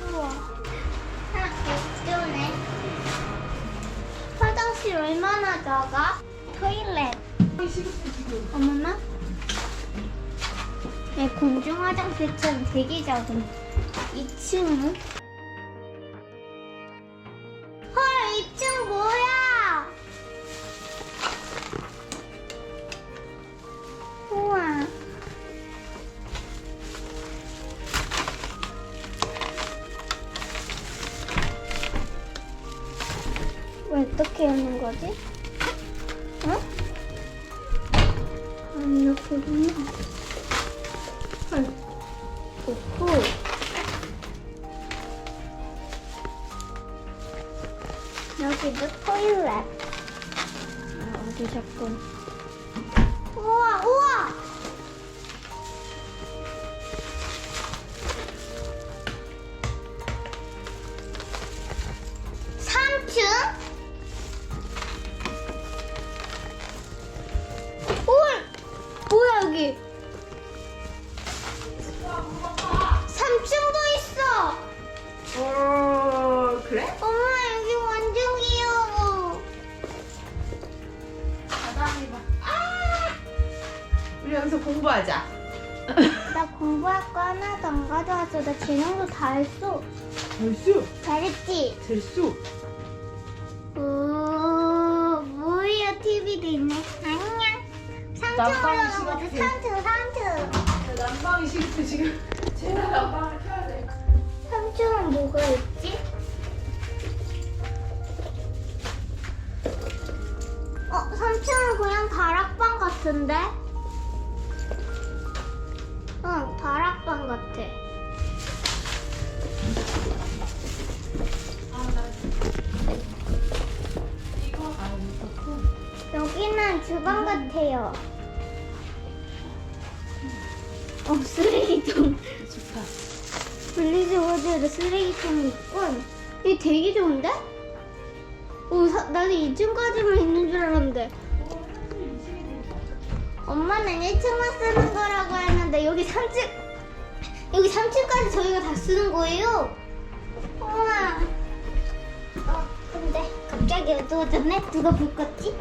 추워. 아, 예쁘네. 화장실 얼마나 작아? 토일렛. 어머나. 네, 공중 화장실처럼 되게 작은 2층은? 헐, 2층 왜 어떻게 하는 거지? 어? 아, 이렇게구나. 헐. 좋고. 여기도 토일렛. 아, 어디 자꾸. 우와, 우와! 우리 여기서 공부하자. 나 공부할 거 하나도 안 가져왔어. 나 재능도 다 했어. 될수. 잘했지? 될수. 오, 뭐야, TV도 있네. 안녕. 3층 난방이 올라가보자. 심각해. 3층, 3층. 난방이 시급해 지금. 제가 난방을 켜야 돼. 3층은 뭐가 있지? 어, 3층은 그냥 다락방 같은데? 응, 다락방 같아. 여기는 주방 같아요. 어, 쓰레기통. 좋다. 분리수거대로 쓰레기통이 있군. 이게 되게 좋은데? 오, 사, 나는 2층까지만 있는 줄 알았는데. 엄마는 1층만 쓰는 거라고 했는데 여기 3층 여기 3층까지 저희가 다 쓰는 거예요. 우와. 어, 근데 갑자기 어두워졌네. 누가 불 껐지?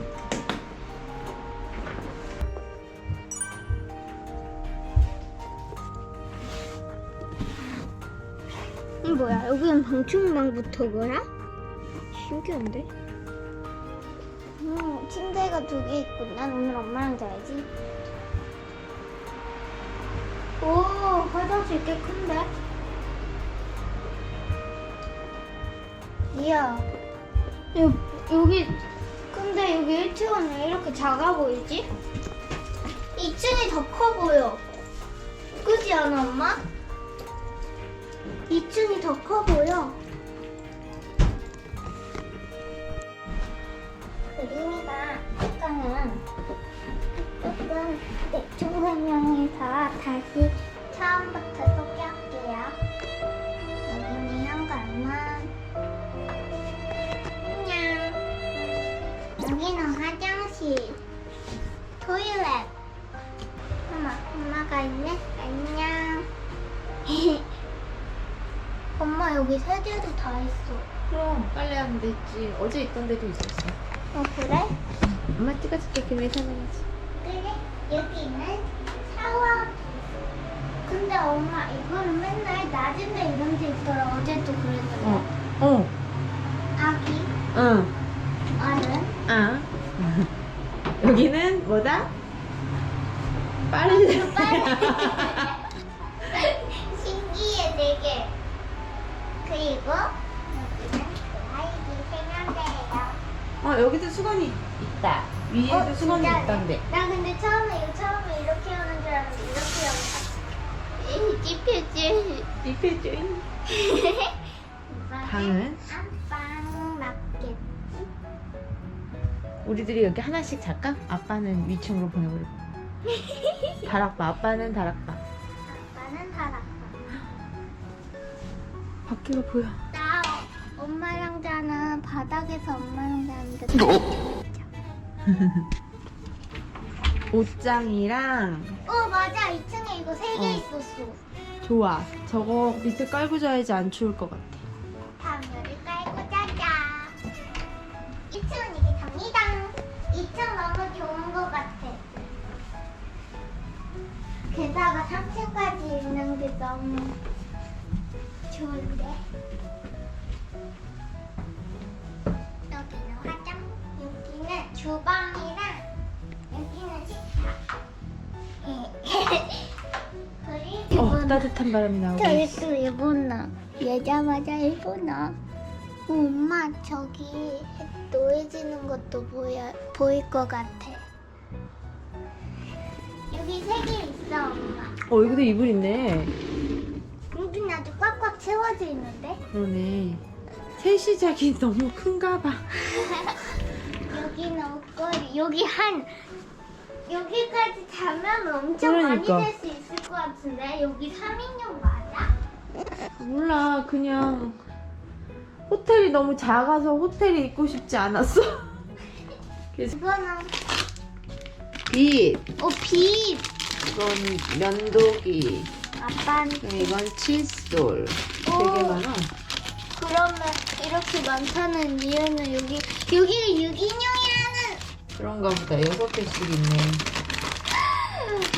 이 뭐야? 여기는 방충망부터 거라? 신기한데? 음, 침대가 두 개 있고 난 오늘 엄마랑 자야지. 오, 화장실 꽤 큰데? 이야. 여, 여기, 근데 여기 1층은 왜 이렇게 작아 보이지? 2층이 더 커 보여. 그지 않아, 엄마? 2층이 더 커 보여. 그림이가 약간은 조금 대충 설명해서 다시 처음부터 소개할게요. 여기는 현관문. 안녕. 여기는 화장실. 토일렛. 엄마, 엄마가 있네. 안녕. 엄마 여기 세제도 다 있어. 그럼 빨래하는 데 있지. 어제 있던 데도 있었어. 어 그래? 엄마 찍어줄게 김에 설명하지. 그래 여기는 샤워. 근데 엄마 이거는 맨날 낮은데 이런 데 있더라. 어제도 그랬는데. 어. 어. 아기, 응. 어른. 아. 여기는 뭐다? 빨래. 신기해 되게. 그리고 여기는 그 아이디 세면대예요. 어 여기도 수건이 있다. 위에도 수건이 진짜네. 있던데. 나 근데 처음에 이거 처음에 이렇게 오는 줄 알았는데 이렇게 오는 이 표정. 방은? 안방 맞겠지? 우리들이 여기 하나씩 잘까? 아빠는 위층으로 보내버리고. 다락방. 아빠는 다락방. 아빠는 다락방. 밖에가 보여. 나 엄마랑 자는 바닥에서 엄마랑 자는데 옷장이랑 어 맞아. 2층에 이거 세 개 어. 있었어. 좋아. 저거 밑에 깔고 자야지 안 추울 것 같아. 담요를 깔고 자자. 2층은 이게 답니다. 2층 너무 좋은 것 같아. 게다가 3층까지 있는 게 너무 좋은데 따뜻한 바람이 나오고. 있어. 저기도 일본어 예자마자 일본어 엄마 저기 해 노해지는 것도 보여, 보일 것 같아 여기 세 개 있어 엄마 어, 여기도 이불 있네. 여기는 아주 꽉꽉 채워져 있는데 그러네. 셋이 자기 너무 큰가 봐. 여기는 옷걸이 여기 한 여기까지 자면 엄청 그러니까. 많이 될수 있을 것 같은데 여기 3인용 맞아? 몰라, 그냥 호텔이 너무 작아서 호텔에 있고 싶지 않았어. 그래서 이거는 빛, 어 빛! 이건 면도기, 아빠는 이건 칫솔. 되게 오. 많아. 그러면 이렇게 많다는 이유는 여기 여기가 유기농이라는 그런가 보다. 여섯 개씩 있네.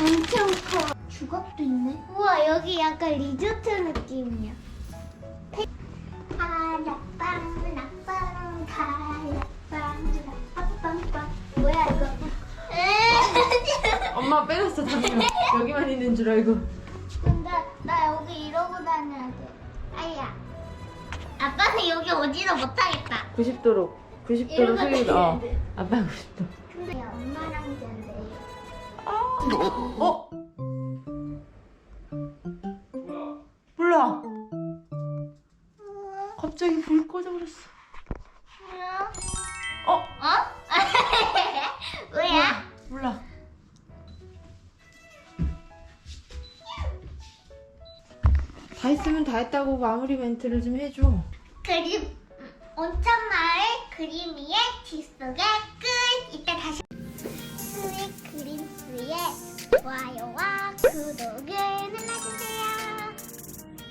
엄청 커. 주걱도 있네. 우와 여기 약간 리조트 느낌이야. 다락방 낙방 다락방 낙방빵빵 뭐야 이거? 엄마 빼놨어, 당연 여기만 있는 줄 알고. 근데 나 여기 이러고 다녀야 돼. 아야. 아빠는 여기 오지도 못하겠다. 90도로, 90도로 이러고 숙이다. 다녀야 어, 돼. 아빠 90도. 근데 엄마랑 잔대. 어? 몰라. 갑자기 불 꺼져버렸어. 뭐야? 어? 어? 뭐야? 몰라. 다 했으면 다 했다고 마무리 멘트를 좀 해줘. 그림 온천마을 그림 위에 지 속의 끝. 이따 다시 스윗 그림스의 좋아요와 구독을